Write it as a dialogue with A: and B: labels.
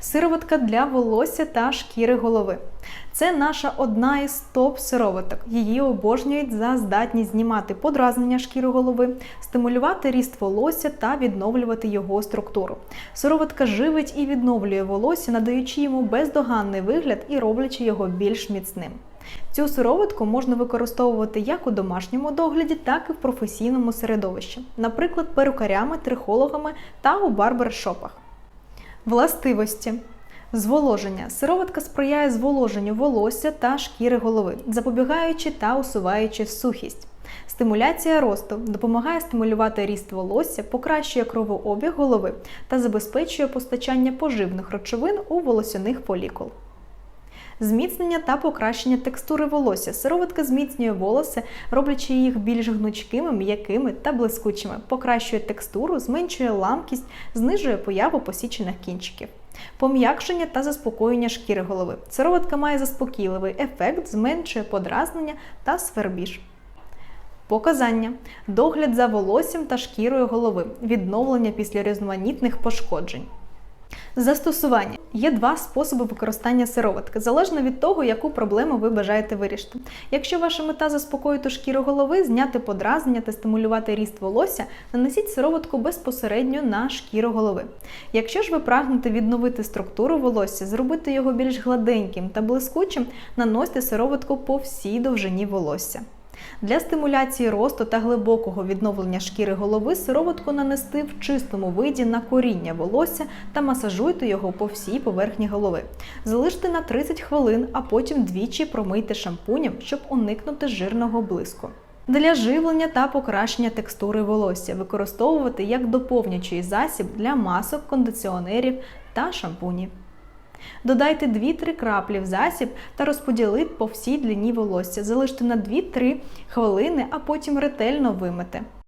A: Сироватка для волосся та шкіри голови. Це наша одна із топ-сироваток. Її обожнюють за здатність знімати подразнення шкіри голови, стимулювати ріст волосся та відновлювати його структуру. Сироватка живить і відновлює волосся, надаючи йому бездоганний вигляд і роблячи його більш міцним. Цю сироватку можна використовувати як у домашньому догляді, так і в професійному середовищі, наприклад, перукарями, трихологами та у барбершопах. Властивості. Зволоження. Сироватка сприяє зволоженню волосся та шкіри голови, запобігаючи та усуваючи сухість. Стимуляція росту допомагає стимулювати ріст волосся, покращує кровообіг голови та забезпечує постачання поживних речовин у волосяних фолікул. Зміцнення та покращення текстури волосся. Сироватка зміцнює волоси, роблячи їх більш гнучкими, м'якими та блискучими, покращує текстуру, зменшує ламкість, знижує появу посічених кінчиків. Пом'якшення та заспокоєння шкіри голови. Сироватка має заспокійливий ефект, зменшує подразнення та свербіж. Показання: догляд за волоссям та шкірою голови, відновлення після різноманітних пошкоджень. Застосування є два способи використання сироватки, залежно від того, яку проблему ви бажаєте вирішити. Якщо ваша мета заспокоїти шкіру голови, зняти подразнення та стимулювати ріст волосся, нанесіть сироватку безпосередньо на шкіру голови. Якщо ж ви прагнете відновити структуру волосся, зробити його більш гладеньким та блискучим, наносьте сироватку по всій довжині волосся. Для стимуляції росту та глибокого відновлення шкіри голови сироватку нанести в чистому виді на коріння волосся та масажуйте його по всій поверхні голови. Залиште на 30 хвилин, а потім двічі промийте шампунем, щоб уникнути жирного блиску. Для живлення та покращення текстури волосся використовувати як доповнюючий засіб для масок, кондиціонерів та шампунів. Додайте 2-3 краплі в засіб та розподіліть по всій длині волосся. Залиште на 2-3 хвилини, а потім ретельно вимити.